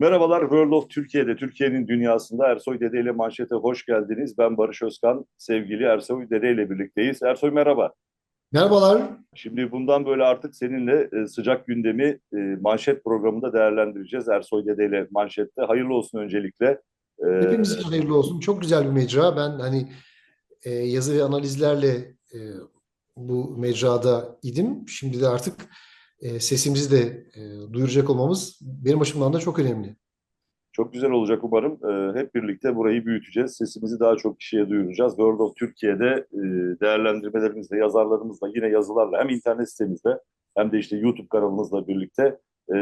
Merhabalar World of Türkiye'de, Türkiye'nin dünyasında Ersoy Dede ile manşete hoş geldiniz. Ben Barış Özkan, sevgili Ersoy Dede ile birlikteyiz. Ersoy merhaba. Merhabalar. Şimdi bundan böyle artık seninle e, sıcak gündemi e, manşet programında değerlendireceğiz. Ersoy Dede ile manşette. Hayırlı olsun öncelikle. E, Hepimiz için hayırlı olsun. Çok güzel bir mecra. Ben hani yazı ve analizlerle bu mecrada idim. Şimdi de artık e, sesimizi de e, duyuracak olmamız benim açımdan da çok önemli. Çok güzel olacak umarım. E, hep birlikte burayı büyüteceğiz. Sesimizi daha çok kişiye duyuracağız. World of Türkiye'de e, değerlendirmelerimizle, yazarlarımızla, yine yazılarla hem internet sitemizde hem de işte YouTube kanalımızla birlikte e,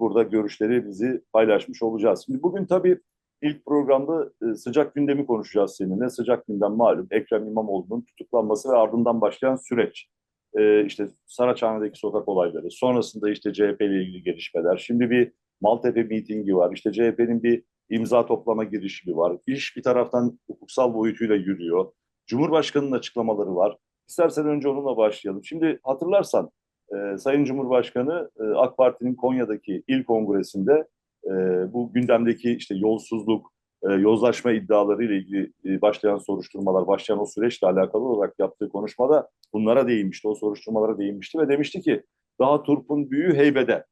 burada görüşlerimizi paylaşmış olacağız. Şimdi bugün tabii ilk programda sıcak gündemi konuşacağız seninle. Sıcak gündem malum Ekrem İmamoğlu'nun tutuklanması ve ardından başlayan süreç. E, işte Saraçhane'deki sokak olayları, sonrasında işte CHP ile ilgili gelişmeler. Şimdi bir Maltepe mitingi var. İşte CHP'nin bir imza toplama girişimi var. İş bir taraftan hukuksal boyutuyla yürüyor. Cumhurbaşkanının açıklamaları var. İstersen önce onunla başlayalım. Şimdi hatırlarsan e, Sayın Cumhurbaşkanı e, AK Parti'nin Konya'daki il kongresinde e, bu gündemdeki işte yolsuzluk, e, yozlaşma iddiaları ile ilgili e, başlayan soruşturmalar, başlayan o süreçle alakalı olarak yaptığı konuşmada bunlara değinmişti, o soruşturmalara değinmişti ve demişti ki daha turpun büyüğü heybede.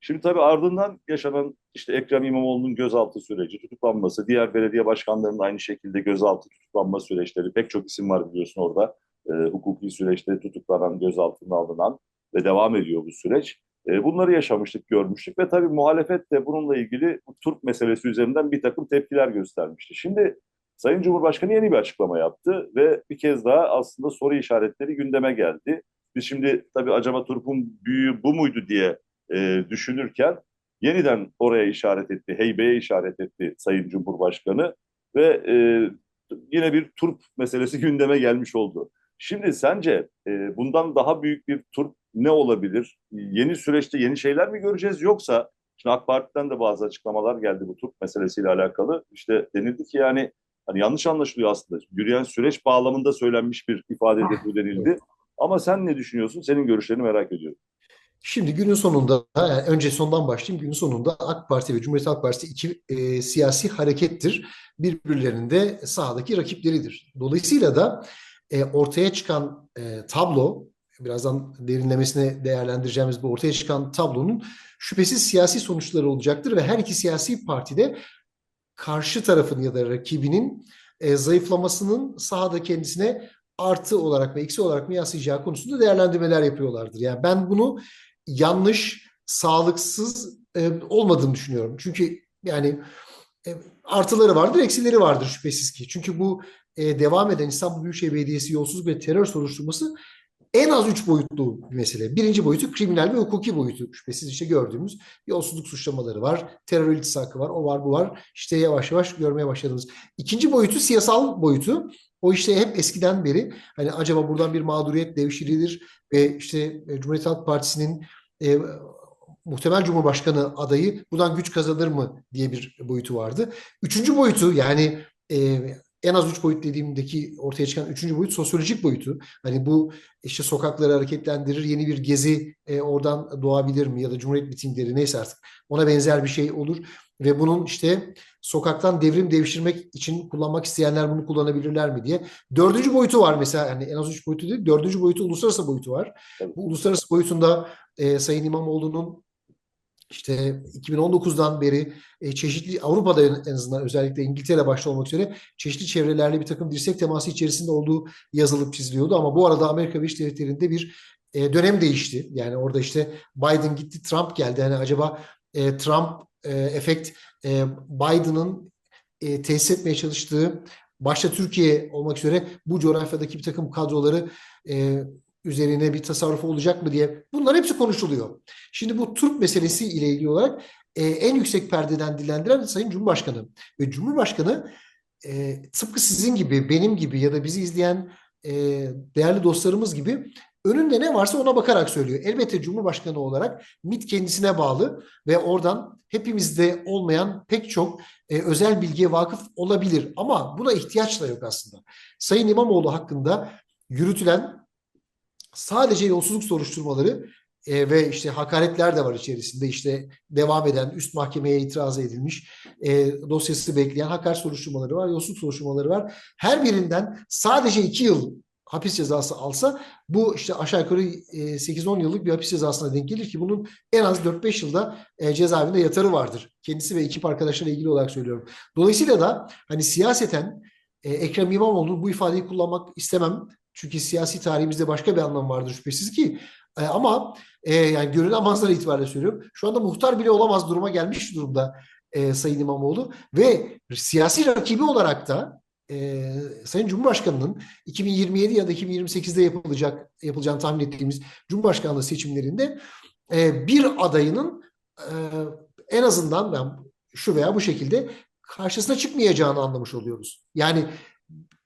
Şimdi tabii ardından yaşanan işte Ekrem İmamoğlu'nun gözaltı süreci, tutuklanması, diğer belediye başkanlarının aynı şekilde gözaltı tutuklanma süreçleri, pek çok isim var biliyorsun orada. E, hukuki süreçte tutuklanan, gözaltına alınan ve devam ediyor bu süreç. E, bunları yaşamıştık, görmüştük ve tabii muhalefet de bununla ilgili Türk meselesi üzerinden bir takım tepkiler göstermişti. Şimdi Sayın Cumhurbaşkanı yeni bir açıklama yaptı ve bir kez daha aslında soru işaretleri gündeme geldi. Biz şimdi tabii acaba Turp'un büyüğü bu muydu diye e, düşünürken yeniden oraya işaret etti, heybeye işaret etti Sayın Cumhurbaşkanı ve e, yine bir turp meselesi gündeme gelmiş oldu. Şimdi sence e, bundan daha büyük bir turp ne olabilir? Yeni süreçte yeni şeyler mi göreceğiz yoksa şimdi AK Parti'den de bazı açıklamalar geldi bu turp meselesiyle alakalı. İşte denildi ki yani hani yanlış anlaşılıyor aslında. Yürüyen süreç bağlamında söylenmiş bir ifadedir bu denildi. Ama sen ne düşünüyorsun? Senin görüşlerini merak ediyorum. Şimdi günün sonunda, yani önce sondan başlayayım. Günün sonunda AK Parti ve Cumhuriyet Halk Partisi iki e, siyasi harekettir. Birbirlerinin de sahadaki rakipleridir. Dolayısıyla da e, ortaya çıkan e, tablo, birazdan derinlemesine değerlendireceğimiz bu ortaya çıkan tablonun şüphesiz siyasi sonuçları olacaktır ve her iki siyasi partide karşı tarafın ya da rakibinin e, zayıflamasının sahada kendisine artı olarak ve eksi olarak mı yansıyacağı konusunda değerlendirmeler yapıyorlardır. Yani ben bunu yanlış, sağlıksız e, olmadığını düşünüyorum. Çünkü yani e, artıları vardır, eksileri vardır şüphesiz ki. Çünkü bu e, devam eden İstanbul Büyükşehir Belediyesi yolsuzluk ve terör soruşturması en az üç boyutlu bir mesele. Birinci boyutu kriminal ve hukuki boyutu. Şüphesiz işte gördüğümüz yolsuzluk suçlamaları var, terör iltisakı var, o var bu var. İşte yavaş yavaş görmeye başladığımız. İkinci boyutu siyasal boyutu. O işte hep eskiden beri hani acaba buradan bir mağduriyet devşirilir ve işte e, Cumhuriyet Halk Partisi'nin e, muhtemel Cumhurbaşkanı adayı buradan güç kazanır mı diye bir boyutu vardı. Üçüncü boyutu yani e, en az üç boyut dediğimdeki ortaya çıkan üçüncü boyut sosyolojik boyutu. Hani bu işte sokakları hareketlendirir, yeni bir gezi e, oradan doğabilir mi ya da Cumhuriyet mitingleri neyse artık ona benzer bir şey olur. Ve bunun işte sokaktan devrim devşirmek için kullanmak isteyenler bunu kullanabilirler mi diye. Dördüncü boyutu var mesela yani en az üç boyutu değil, dördüncü boyutu uluslararası boyutu var. Bu uluslararası boyutunda e, Sayın İmamoğlu'nun işte 2019'dan beri e, çeşitli Avrupa'da en azından özellikle İngiltere başta olmak üzere çeşitli çevrelerle bir takım dirsek teması içerisinde olduğu yazılıp çiziliyordu. Ama bu arada Amerika Birleşik Devletleri'nde bir e, dönem değişti. Yani orada işte Biden gitti, Trump geldi. Yani acaba e, Trump efekt e, Biden'ın tesis etmeye çalıştığı başta Türkiye olmak üzere bu coğrafyadaki bir takım kadroları üzerine bir tasarruf olacak mı diye bunlar hepsi konuşuluyor. Şimdi bu Türk meselesi ile ilgili olarak e, en yüksek perdeden dilendiren Sayın Cumhurbaşkanı ve Cumhurbaşkanı e, tıpkı sizin gibi benim gibi ya da bizi izleyen e, değerli dostlarımız gibi önünde ne varsa ona bakarak söylüyor. Elbette Cumhurbaşkanı olarak MİT kendisine bağlı ve oradan hepimizde olmayan pek çok e, özel bilgiye vakıf olabilir ama buna ihtiyaç da yok aslında. Sayın İmamoğlu hakkında yürütülen sadece yolsuzluk soruşturmaları e, ve işte hakaretler de var içerisinde işte devam eden üst mahkemeye itiraz edilmiş e, dosyası bekleyen hakaret soruşturmaları var, yolsuzluk soruşturmaları var. Her birinden sadece iki yıl hapis cezası alsa bu işte aşağı yukarı 8-10 yıllık bir hapis cezasına denk gelir ki bunun en az 4-5 yılda cezaevinde yatarı vardır. Kendisi ve ekip arkadaşlarıyla ilgili olarak söylüyorum. Dolayısıyla da hani siyaseten Ekrem İmamoğlu bu ifadeyi kullanmak istemem. Çünkü siyasi tarihimizde başka bir anlam vardır şüphesiz ki. ama yani görünen manzara itibariyle söylüyorum. Şu anda muhtar bile olamaz duruma gelmiş durumda Sayın İmamoğlu. Ve siyasi rakibi olarak da e, Sayın Cumhurbaşkanı'nın 2027 ya da 2028'de yapılacak yapılacağını tahmin ettiğimiz Cumhurbaşkanlığı seçimlerinde e, bir adayının e, en azından ben şu veya bu şekilde karşısına çıkmayacağını anlamış oluyoruz. Yani e,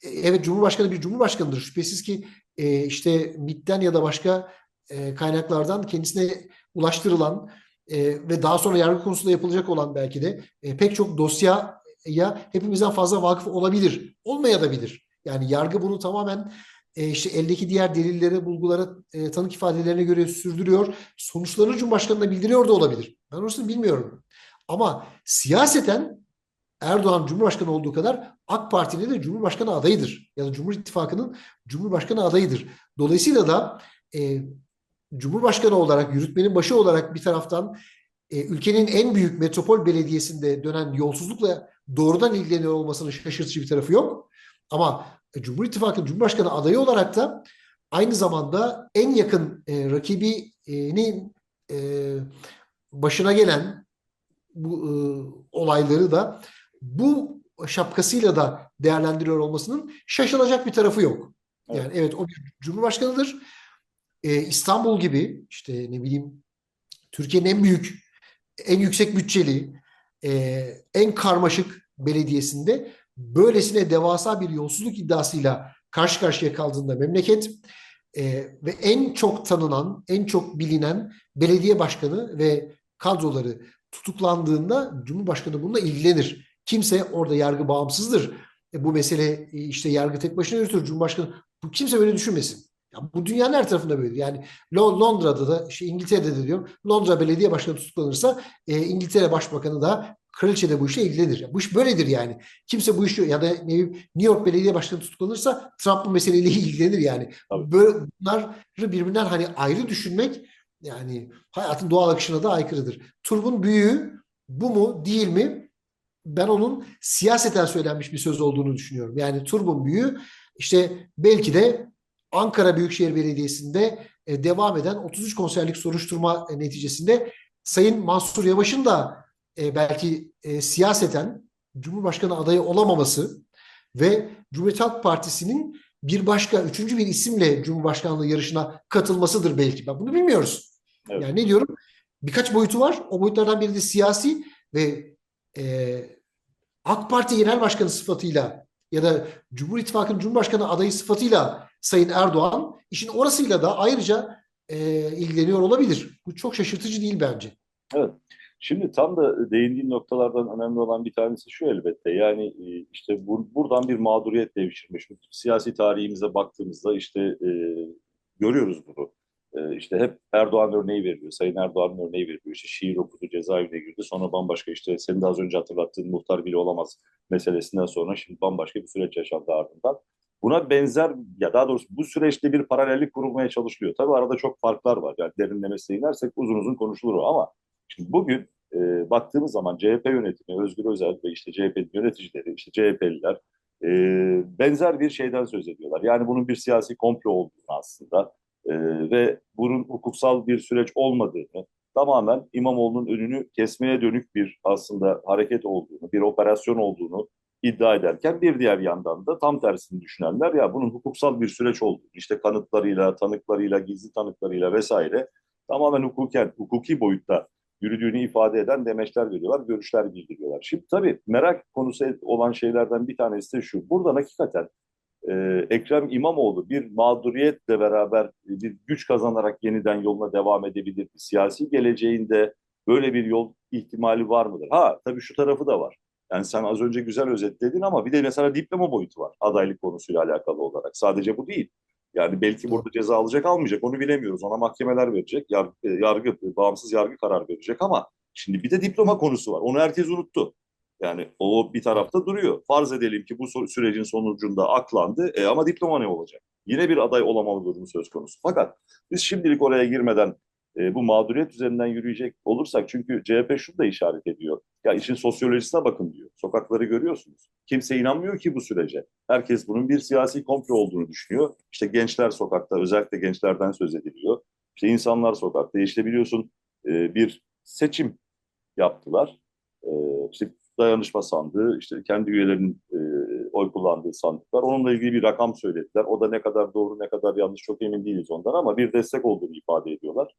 evet Cumhurbaşkanı bir Cumhurbaşkanıdır. Şüphesiz ki e, işte MİT'ten ya da başka e, kaynaklardan kendisine ulaştırılan e, ve daha sonra yargı konusunda yapılacak olan belki de e, pek çok dosya ya hepimizden fazla vakıf olabilir. Olmaya da bilir. Yani yargı bunu tamamen e, işte eldeki diğer delillere, bulgulara, e, tanık ifadelerine göre sürdürüyor. Sonuçlarını Cumhurbaşkanı'na bildiriyor da olabilir. Ben orasını bilmiyorum. Ama siyaseten Erdoğan Cumhurbaşkanı olduğu kadar AK Parti'nin de Cumhurbaşkanı adayıdır. Ya da Cumhur İttifakı'nın Cumhurbaşkanı adayıdır. Dolayısıyla da e, Cumhurbaşkanı olarak, yürütmenin başı olarak bir taraftan e, ülkenin en büyük metropol belediyesinde dönen yolsuzlukla doğrudan ilgileniyor olmasının şaşırtıcı bir tarafı yok. Ama e, Cumhur İttifakı'nın Cumhurbaşkanı adayı olarak da aynı zamanda en yakın e, rakibinin e, başına gelen bu e, olayları da bu şapkasıyla da değerlendiriyor olmasının şaşılacak bir tarafı yok. Yani evet, evet o bir cumhurbaşkanıdır. Ee, İstanbul gibi işte ne bileyim Türkiye'nin en büyük, en yüksek bütçeli, e, en karmaşık belediyesinde böylesine devasa bir yolsuzluk iddiasıyla karşı karşıya kaldığında memleket e, ve en çok tanınan, en çok bilinen belediye başkanı ve kadroları tutuklandığında Cumhurbaşkanı bununla ilgilenir. Kimse orada yargı bağımsızdır. E, bu mesele e, işte yargı tek başına yürütür. Cumhurbaşkanı bu kimse böyle düşünmesin. Ya bu dünyanın her tarafında böyle. Yani Londra'da da, işte İngiltere'de de diyorum. Londra Belediye Başkanı tutuklanırsa e, İngiltere Başbakanı da kraliçe de bu işle ilgilenir. Bu iş böyledir yani. Kimse bu işi ya da ne New York Belediye Başkanı tutuklanırsa Trump bu meseleyle ilgilenir yani. Tabii. Böyle bunları birbirinden hani ayrı düşünmek yani hayatın doğal akışına da aykırıdır. Turbun büyüğü bu mu değil mi? Ben onun siyaseten söylenmiş bir söz olduğunu düşünüyorum. Yani turbun büyüğü işte belki de Ankara Büyükşehir Belediyesi'nde e, devam eden 33 konserlik soruşturma e, neticesinde Sayın Mansur Yavaş'ın da e, belki siyaseten Cumhurbaşkanı adayı olamaması ve Cumhuriyet Halk Partisi'nin bir başka, üçüncü bir isimle Cumhurbaşkanlığı yarışına katılmasıdır belki. Ben bunu bilmiyoruz. Evet. Yani ne diyorum? Birkaç boyutu var. O boyutlardan biri de siyasi ve e, AK Parti Genel Başkanı sıfatıyla ya da Cumhur İttifakı'nın Cumhurbaşkanı adayı sıfatıyla Sayın Erdoğan işin orasıyla da ayrıca e, ilgileniyor olabilir. Bu çok şaşırtıcı değil bence. Evet. Şimdi tam da değindiğin noktalardan önemli olan bir tanesi şu elbette. Yani e, işte bu, buradan bir mağduriyet devşirmiş. Siyasi tarihimize baktığımızda işte e, görüyoruz bunu. E, işte hep Erdoğan örneği veriliyor. Sayın Erdoğan örneği veriliyor. İşte şiir okudu, cezaevine girdi. Sonra bambaşka işte senin de az önce hatırlattığın muhtar bile olamaz meselesinden sonra şimdi bambaşka bir süreç yaşandı ardından. Buna benzer ya daha doğrusu bu süreçte bir paralellik kurulmaya çalışılıyor. Tabii arada çok farklar var. Yani derinlemesine inersek uzun uzun konuşulur ama şimdi bugün e, baktığımız zaman CHP yönetimi, Özgür Özel ve işte CHP yöneticileri, işte CHP'liler e, benzer bir şeyden söz ediyorlar. Yani bunun bir siyasi komplo olduğunu aslında e, ve bunun hukuksal bir süreç olmadığını, tamamen İmamoğlu'nun önünü kesmeye dönük bir aslında hareket olduğunu, bir operasyon olduğunu iddia ederken bir diğer yandan da tam tersini düşünenler ya bunun hukuksal bir süreç olduğunu, işte kanıtlarıyla, tanıklarıyla, gizli tanıklarıyla vesaire tamamen hukuken, hukuki boyutta yürüdüğünü ifade eden demeçler veriyorlar, görüşler bildiriyorlar. Şimdi tabii merak konusu olan şeylerden bir tanesi de şu. Buradan hakikaten e, Ekrem İmamoğlu bir mağduriyetle beraber bir güç kazanarak yeniden yoluna devam edebilir. Siyasi geleceğinde böyle bir yol ihtimali var mıdır? Ha tabii şu tarafı da var. Yani sen az önce güzel özetledin ama bir de mesela diploma boyutu var adaylık konusuyla alakalı olarak. Sadece bu değil. Yani belki burada ceza alacak almayacak onu bilemiyoruz. Ona mahkemeler verecek. Yargı, e, yargı, bağımsız yargı karar verecek ama şimdi bir de diploma konusu var. Onu herkes unuttu. Yani o bir tarafta duruyor. Farz edelim ki bu sürecin sonucunda aklandı e, ama diploma ne olacak? Yine bir aday olamama durumu söz konusu. Fakat biz şimdilik oraya girmeden e, bu mağduriyet üzerinden yürüyecek olursak çünkü CHP şunu da işaret ediyor. Ya işin sosyolojisine bakın diyor. Sokakları görüyorsunuz. Kimse inanmıyor ki bu sürece. Herkes bunun bir siyasi komplo olduğunu düşünüyor. İşte gençler sokakta, özellikle gençlerden söz ediliyor. İşte insanlar sokakta. İşte biliyorsun e, bir seçim yaptılar. E, işte dayanışma sandığı, işte kendi üyelerinin e, oy kullandığı sandıklar. Onunla ilgili bir rakam söylediler. O da ne kadar doğru ne kadar yanlış çok emin değiliz ondan ama bir destek olduğunu ifade ediyorlar.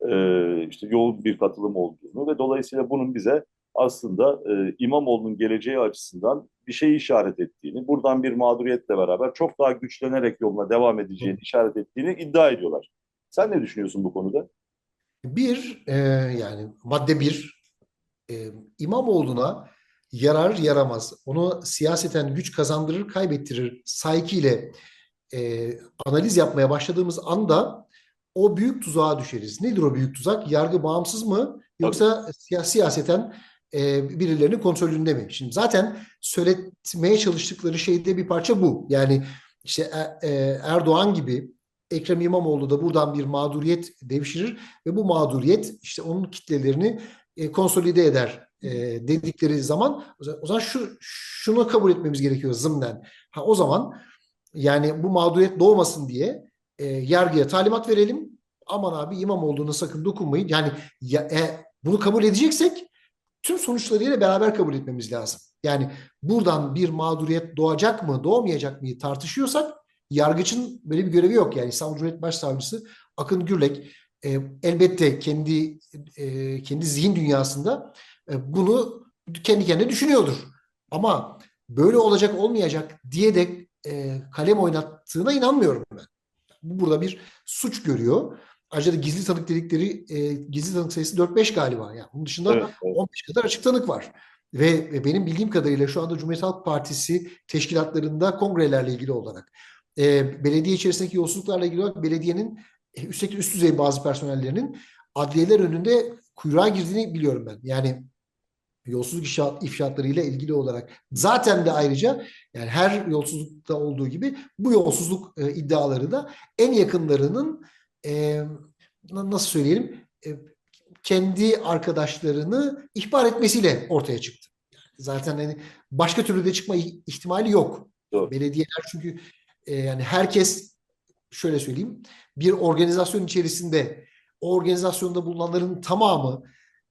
E, işte yoğun bir katılım olduğunu ve dolayısıyla bunun bize aslında e, İmamoğlu'nun geleceği açısından bir şey işaret ettiğini, buradan bir mağduriyetle beraber çok daha güçlenerek yoluna devam edeceğini işaret ettiğini iddia ediyorlar. Sen ne düşünüyorsun bu konuda? Bir, e, yani madde bir, e, İmamoğlu'na yarar yaramaz, onu siyaseten güç kazandırır, kaybettirir saykiyle e, analiz yapmaya başladığımız anda o büyük tuzağa düşeriz. Nedir o büyük tuzak? Yargı bağımsız mı yoksa siyasi siyaseten e, birilerinin kontrolünde mi? Şimdi zaten söyletmeye çalıştıkları şey de bir parça bu. Yani işte e, e, Erdoğan gibi Ekrem İmamoğlu da buradan bir mağduriyet devşirir ve bu mağduriyet işte onun kitlelerini e, konsolide eder e, dedikleri zaman o zaman şu şunu kabul etmemiz gerekiyor zımnen. Ha o zaman yani bu mağduriyet doğmasın diye e, yargıya talimat verelim. Aman abi İmamoğlu'na sakın dokunmayın. Yani ya, e, bunu kabul edeceksek tüm sonuçlarıyla beraber kabul etmemiz lazım. Yani buradan bir mağduriyet doğacak mı, doğmayacak mı tartışıyorsak yargıçın böyle bir görevi yok. Yani İstanbul Cumhuriyet Başsavcısı Akın Gürlek e, elbette kendi e, kendi zihin dünyasında bunu kendi kendine düşünüyordur. Ama böyle olacak olmayacak diye de e, kalem oynattığına inanmıyorum ben. Bu burada bir suç görüyor. Ayrıca da gizli tanık dedikleri e, gizli tanık sayısı 4-5 galiba. Yani bunun dışında evet, evet. 15 kadar açık tanık var. Ve, ve benim bildiğim kadarıyla şu anda Cumhuriyet Halk Partisi teşkilatlarında kongrelerle ilgili olarak e, belediye içerisindeki yolsuzluklarla ilgili olarak belediyenin e, üstteki üst düzey bazı personellerinin adliyeler önünde kuyruğa girdiğini biliyorum ben. Yani yolsuzluk ifşaatlarıyla ilgili olarak zaten de ayrıca yani her yolsuzlukta olduğu gibi bu yolsuzluk e, iddiaları da en yakınlarının e, nasıl söyleyelim e, kendi arkadaşlarını ihbar etmesiyle ortaya çıktı. zaten hani başka türlü de çıkma ihtimali yok. Doğru. Belediyeler çünkü e, yani herkes şöyle söyleyeyim bir organizasyon içerisinde o organizasyonda bulunanların tamamı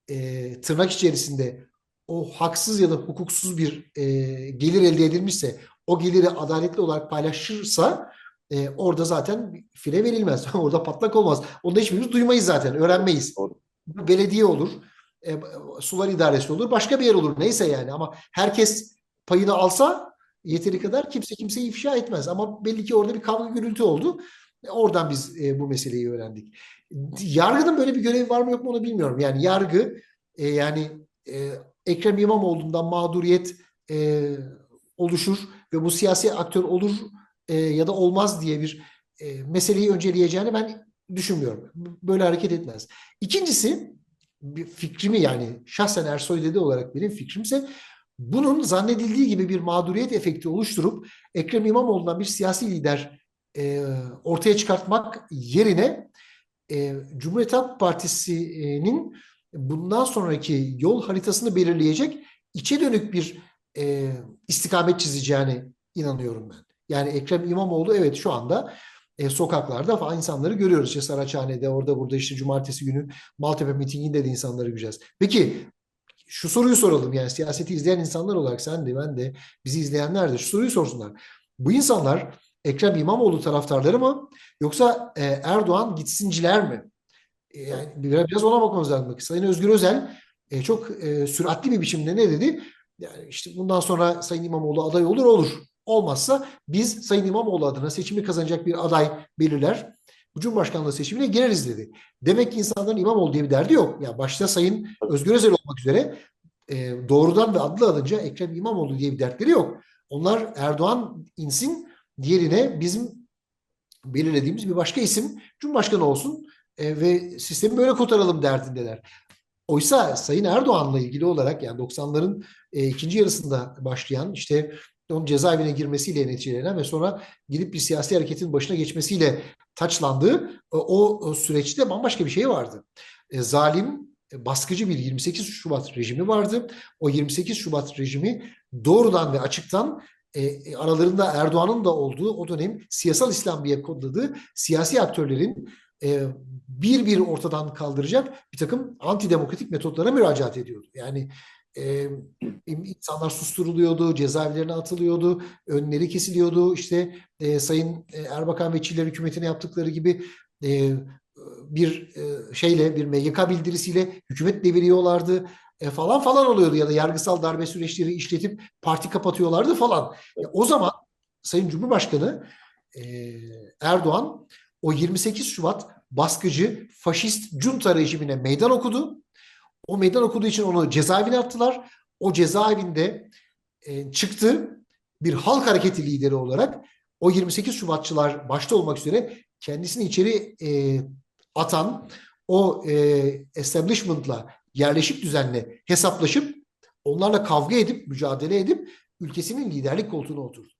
e, tırnak içerisinde o haksız ya da hukuksuz bir e, gelir elde edilmişse o geliri adaletli olarak paylaşırsa e, orada zaten fire verilmez. orada patlak olmaz. Onu da hiçbirimiz duymayız zaten. Öğrenmeyiz. Doğru. Belediye olur. E, sular idaresi olur. Başka bir yer olur. Neyse yani ama herkes payını alsa yeteri kadar kimse kimseyi ifşa etmez. Ama belli ki orada bir kavga gürültü oldu. E, oradan biz e, bu meseleyi öğrendik. Yargının böyle bir görevi var mı yok mu onu bilmiyorum. Yani yargı e, yani e, Ekrem İmamoğlu'ndan mağduriyet e, oluşur ve bu siyasi aktör olur e, ya da olmaz diye bir e, meseleyi önceleyeceğini ben düşünmüyorum. Böyle hareket etmez. İkincisi bir fikrimi yani şahsen Ersoy dedi olarak benim fikrimse bunun zannedildiği gibi bir mağduriyet efekti oluşturup Ekrem İmamoğlu'ndan bir siyasi lider e, ortaya çıkartmak yerine e, Cumhuriyet Halk Partisi'nin bundan sonraki yol haritasını belirleyecek içe dönük bir e, istikamet çizeceğine inanıyorum ben. Yani Ekrem İmamoğlu evet şu anda e, sokaklarda falan insanları görüyoruz. İşte Saraçhane'de orada burada işte cumartesi günü Maltepe mitinginde de insanları göreceğiz. Peki şu soruyu soralım yani siyaseti izleyen insanlar olarak sen de ben de bizi izleyenler de şu soruyu sorsunlar. Bu insanlar Ekrem İmamoğlu taraftarları mı yoksa e, Erdoğan gitsinciler mi? E, yani biraz ona bakmamız lazım. Sayın Özgür Özel e, çok e, süratli bir biçimde ne dedi? Yani işte bundan sonra Sayın İmamoğlu aday olur olur. Olmazsa biz Sayın İmamoğlu adına seçimi kazanacak bir aday belirler. Cumhurbaşkanlığı seçimine gireriz dedi. Demek ki insanların İmamoğlu diye bir derdi yok. Ya yani başta Sayın Özgür Özel olmak üzere e, doğrudan ve adlı alınca Ekrem İmamoğlu diye bir dertleri yok. Onlar Erdoğan insin diğerine bizim belirlediğimiz bir başka isim Cumhurbaşkanı olsun e, ve sistemi böyle kotaralım derdindeler. Oysa Sayın Erdoğan'la ilgili olarak yani 90'ların e, ikinci yarısında başlayan işte onun cezaevine girmesiyle neticelenen ve sonra gidip bir siyasi hareketin başına geçmesiyle taçlandığı o, o süreçte bambaşka bir şey vardı. E, zalim, baskıcı bir 28 Şubat rejimi vardı. O 28 Şubat rejimi doğrudan ve açıktan e, aralarında Erdoğan'ın da olduğu o dönem siyasal İslam diye kodladığı siyasi aktörlerin e, bir bir ortadan kaldıracak bir takım antidemokratik metotlara müracaat ediyordu. Yani e, insanlar susturuluyordu, cezaevlerine atılıyordu, önleri kesiliyordu. İşte e, Sayın Erbakan ve Çiller hükümetine yaptıkları gibi e, bir e, şeyle, bir MGK bildirisiyle hükümet deviriyorlardı e, falan falan oluyordu ya da yargısal darbe süreçleri işletip parti kapatıyorlardı falan. E, o zaman Sayın Cumhurbaşkanı e, Erdoğan o 28 Şubat baskıcı faşist junta rejimine meydan okudu. O meydan okuduğu için onu cezaevine attılar. O cezaevinde e, çıktı bir halk hareketi lideri olarak o 28 Şubatçılar başta olmak üzere kendisini içeri e, atan o e, establishment'la yerleşik düzenle hesaplaşıp onlarla kavga edip mücadele edip ülkesinin liderlik koltuğuna oturdu.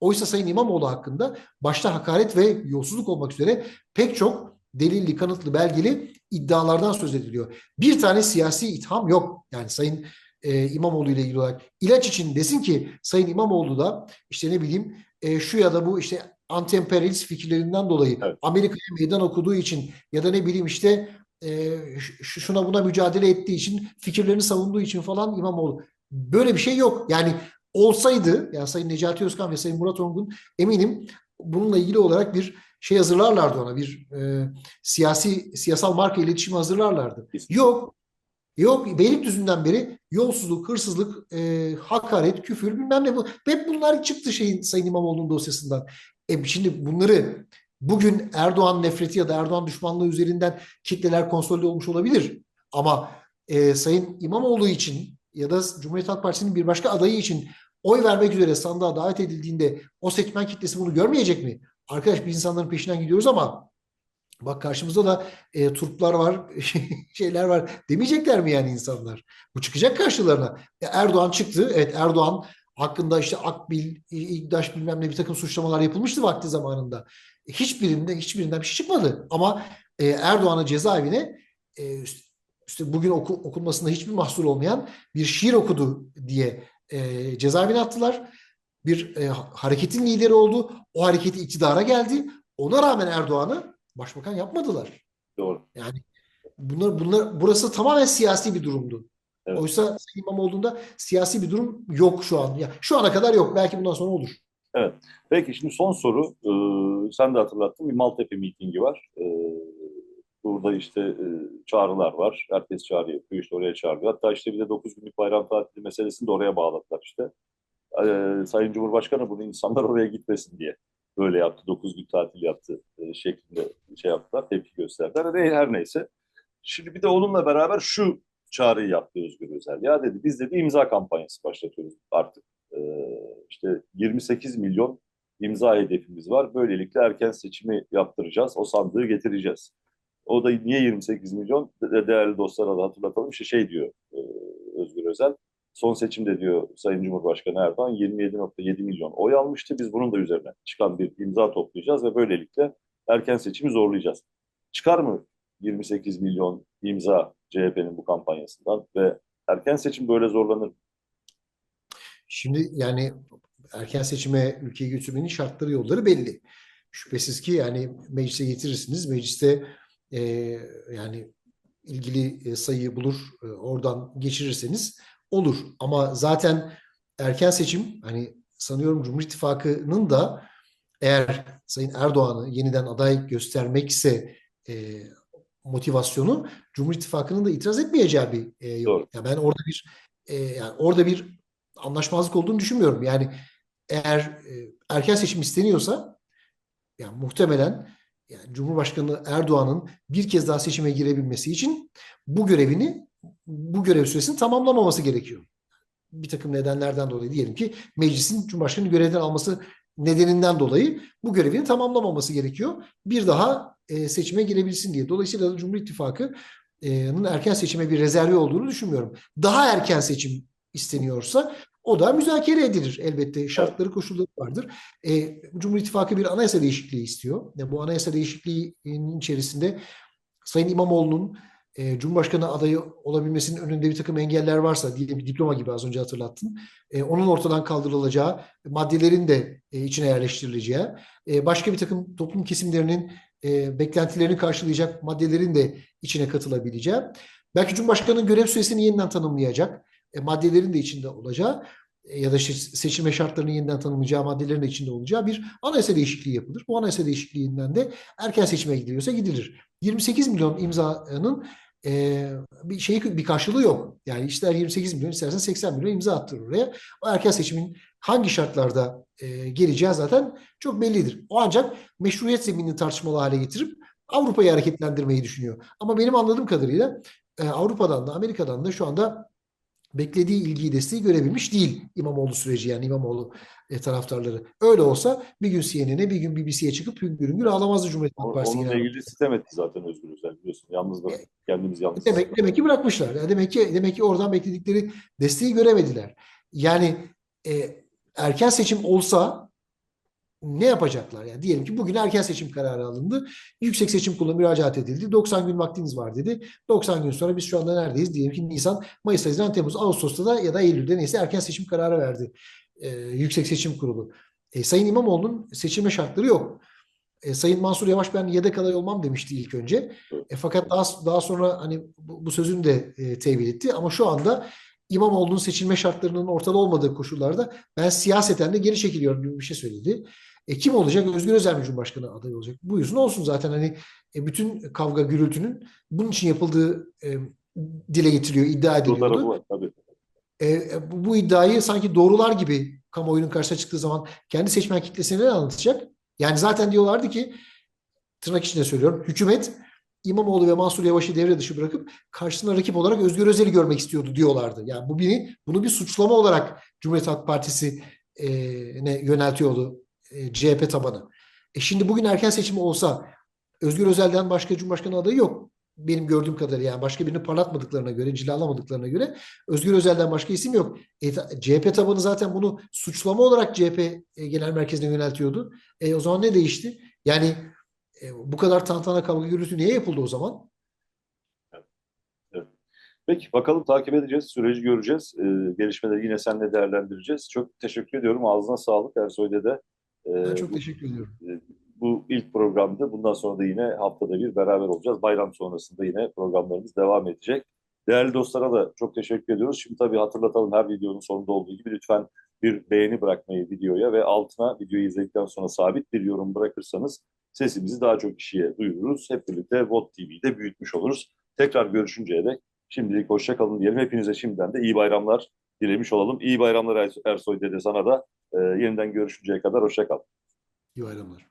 Oysa Sayın İmamoğlu hakkında başta hakaret ve yolsuzluk olmak üzere pek çok delilli, kanıtlı, belgeli iddialardan söz ediliyor. Bir tane siyasi itham yok. Yani Sayın e, İmamoğlu ile ilgili olarak ilaç için desin ki Sayın İmamoğlu da işte ne bileyim e, şu ya da bu işte anti-emperyalist fikirlerinden dolayı evet. Amerika'ya meydan okuduğu için ya da ne bileyim işte e, şuna buna mücadele ettiği için fikirlerini savunduğu için falan İmamoğlu. Böyle bir şey yok. Yani olsaydı yani Sayın Necati Özkan ve Sayın Murat Ongun eminim bununla ilgili olarak bir şey hazırlarlardı ona bir e, siyasi siyasal marka iletişimi hazırlarlardı. Yok. Yok Beylikdüzü'nden beri yolsuzluk, hırsızlık, e, hakaret, küfür bilmem ne bu. Hep bunlar çıktı şeyin Sayın İmamoğlu'nun dosyasından. E şimdi bunları bugün Erdoğan nefreti ya da Erdoğan düşmanlığı üzerinden kitleler konsolide olmuş olabilir. Ama e, Sayın İmamoğlu için ya da Cumhuriyet Halk Partisi'nin bir başka adayı için oy vermek üzere sandığa davet edildiğinde o seçmen kitlesi bunu görmeyecek mi? Arkadaş biz insanların peşinden gidiyoruz ama bak karşımızda da e, turplar var, şeyler var demeyecekler mi yani insanlar? Bu çıkacak karşılarına. E, Erdoğan çıktı. Evet Erdoğan hakkında işte Akbil, İGDAŞ bilmem ne bir takım suçlamalar yapılmıştı vakti zamanında. Hiçbirinde hiçbirinden bir şey çıkmadı. Ama e, Erdoğan'ı cezaevine e, işte bugün oku, okunmasında hiçbir mahsur olmayan bir şiir okudu diye e, cezaevine attılar. Bir e, hareketin lideri oldu. O hareketi iktidara geldi. Ona rağmen Erdoğan'ı başbakan yapmadılar. Doğru. Yani bunlar bunlar burası tamamen siyasi bir durumdu. Evet. Oysa Sayın İmamoğlu'nda siyasi bir durum yok şu an. Ya şu ana kadar yok. Belki bundan sonra olur. Evet. Peki şimdi son soru. Ee, sen de hatırlattın. Bir Maltepe mitingi var. Ee, burada işte e, çağrılar var. Herkes çağrı yapıyor. İşte oraya çağırıyor. Hatta işte bir de 9 günlük bayram tatili meselesini de oraya bağladılar işte. Ee, Sayın Cumhurbaşkanı bunu insanlar oraya gitmesin diye böyle yaptı. 9 gün tatil yaptı e, şeklinde şey yaptılar. Tepki gösterdiler. Her, her neyse. Şimdi bir de onunla beraber şu çağrıyı yaptı Özgür Özel. Ya dedi biz de bir imza kampanyası başlatıyoruz artık. Ee, işte 28 milyon imza hedefimiz var. Böylelikle erken seçimi yaptıracağız. O sandığı getireceğiz. O da niye 28 milyon? De değerli dostlara da hatırlatalım. İşte şey diyor e, Özgür Özel. Son seçimde diyor Sayın Cumhurbaşkanı Erdoğan 27.7 milyon oy almıştı. Biz bunun da üzerine çıkan bir imza toplayacağız ve böylelikle erken seçimi zorlayacağız. Çıkar mı 28 milyon imza CHP'nin bu kampanyasından ve erken seçim böyle zorlanır. Şimdi yani erken seçime ülkeyi götürmenin şartları yolları belli. Şüphesiz ki yani meclise getirirsiniz. Mecliste e, yani ilgili sayıyı bulur e, oradan geçirirseniz olur. Ama zaten erken seçim hani sanıyorum Cumhur İttifakı'nın da eğer Sayın Erdoğan'ı yeniden aday göstermekse e, motivasyonu Cumhur İttifakı'nın da itiraz etmeyeceği bir e, yol. Yani ben orada bir e, yani orada bir anlaşmazlık olduğunu düşünmüyorum. Yani eğer e, erken seçim isteniyorsa yani muhtemelen yani Cumhurbaşkanı Erdoğan'ın bir kez daha seçime girebilmesi için bu görevini bu görev süresini tamamlamaması gerekiyor. Bir takım nedenlerden dolayı diyelim ki meclisin Cumhurbaşkanı görevden alması nedeninden dolayı bu görevini tamamlamaması gerekiyor. Bir daha e, seçime girebilsin diye. Dolayısıyla da Cumhur İttifakı'nın erken seçime bir rezervi olduğunu düşünmüyorum. Daha erken seçim isteniyorsa o da müzakere edilir elbette. Şartları, koşulları vardır. E, Cumhur İttifakı bir anayasa değişikliği istiyor. E, bu anayasa değişikliğinin içerisinde Sayın İmamoğlu'nun e, Cumhurbaşkanı adayı olabilmesinin önünde bir takım engeller varsa diye bir diploma gibi az önce hatırlattın. E, onun ortadan kaldırılacağı, maddelerin de e, içine yerleştirileceği, e, başka bir takım toplum kesimlerinin e, beklentilerini karşılayacak maddelerin de içine katılabileceği, belki Cumhurbaşkanı'nın görev süresini yeniden tanımlayacak e, maddelerin de içinde olacağı ya da seçilme şartlarını yeniden tanımlayacağı maddelerin de içinde olacağı bir anayasa değişikliği yapılır. Bu anayasa değişikliğinden de erken seçime gidiliyorsa gidilir. 28 milyon imzanın e, bir şey bir karşılığı yok. Yani ister 28 milyon istersen 80 milyon imza attırır oraya. O erken seçimin hangi şartlarda e, geleceği zaten çok bellidir. O ancak meşruiyet zeminini tartışmalı hale getirip Avrupa'yı hareketlendirmeyi düşünüyor. Ama benim anladığım kadarıyla e, Avrupa'dan da Amerika'dan da şu anda beklediği ilgiyi desteği görebilmiş değil İmamoğlu süreci yani İmamoğlu e, taraftarları. Öyle olsa bir gün CNN'e bir gün BBC'ye çıkıp hüngür hüngür ağlamazdı Cumhuriyet Halk Partisi. Onunla ilgili sitem etti zaten Özgür Özel biliyorsun. Yalnız bırak. Kendimiz yalnız. Demek, demek ki bırakmışlar. Yani demek ki demek ki oradan bekledikleri desteği göremediler. Yani e, erken seçim olsa ne yapacaklar? Yani diyelim ki bugün erken seçim kararı alındı. Yüksek Seçim Kurulu'na müracaat edildi. 90 gün vaktiniz var dedi. 90 gün sonra biz şu anda neredeyiz? Diyelim ki Nisan, Mayıs, Haziran, Temmuz, Ağustos'ta da ya da Eylül'de neyse erken seçim kararı verdi. E, Yüksek Seçim Kurulu. E, Sayın İmamoğlu'nun seçilme şartları yok. E, Sayın Mansur Yavaş ben yedek aday olmam demişti ilk önce. E, fakat daha daha sonra hani bu, bu sözünü de e, tevil etti ama şu anda İmamoğlu'nun seçilme şartlarının ortada olmadığı koşullarda ben siyaseten de geri çekiliyorum gibi bir şey söyledi. E, kim olacak? Özgür Özel mi Cumhurbaşkanı adayı olacak? Buyursun olsun zaten hani e, bütün kavga gürültünün bunun için yapıldığı e, dile getiriyor, iddia ediliyordu. var tabii. E, bu, bu iddiayı sanki doğrular gibi kamuoyunun karşısına çıktığı zaman kendi seçmen kitlesine ne anlatacak? Yani zaten diyorlardı ki tırnak içinde söylüyorum hükümet İmamoğlu ve Mansur Yavaş'ı devre dışı bırakıp karşısına rakip olarak Özgür Özel'i görmek istiyordu diyorlardı. Yani bu beni bunu bir suçlama olarak Cumhuriyet Halk Partisi e, ne yöneltiyordu e, CHP tabanı. E şimdi bugün erken seçim olsa Özgür Özel'den başka Cumhurbaşkanı adayı yok. Benim gördüğüm kadarıyla yani başka birini parlatmadıklarına göre, cilalamadıklarına göre Özgür Özel'den başka isim yok. E, CHP tabanı zaten bunu suçlama olarak CHP e, genel merkezine yöneltiyordu. E, o zaman ne değişti? Yani e, bu kadar tantana kavga gürültü niye yapıldı o zaman? Peki bakalım takip edeceğiz. Süreci göreceğiz. Ee, gelişmeleri yine seninle değerlendireceğiz. Çok teşekkür ediyorum. Ağzına sağlık Ersoy Dede. Ee, Ben çok teşekkür ediyorum. bu ilk programda bundan sonra da yine haftada bir beraber olacağız. Bayram sonrasında yine programlarımız devam edecek. Değerli dostlara da çok teşekkür ediyoruz. Şimdi tabii hatırlatalım her videonun sonunda olduğu gibi lütfen bir beğeni bırakmayı videoya ve altına videoyu izledikten sonra sabit bir yorum bırakırsanız sesimizi daha çok kişiye duyururuz. Hep birlikte VOT TV'yi de büyütmüş oluruz. Tekrar görüşünceye dek şimdilik hoşça kalın diyelim. Hepinize şimdiden de iyi bayramlar dilemiş olalım. İyi bayramlar Ersoy Dede sana da. Ee, yeniden görüşünceye kadar hoşça kal. İyi bayramlar.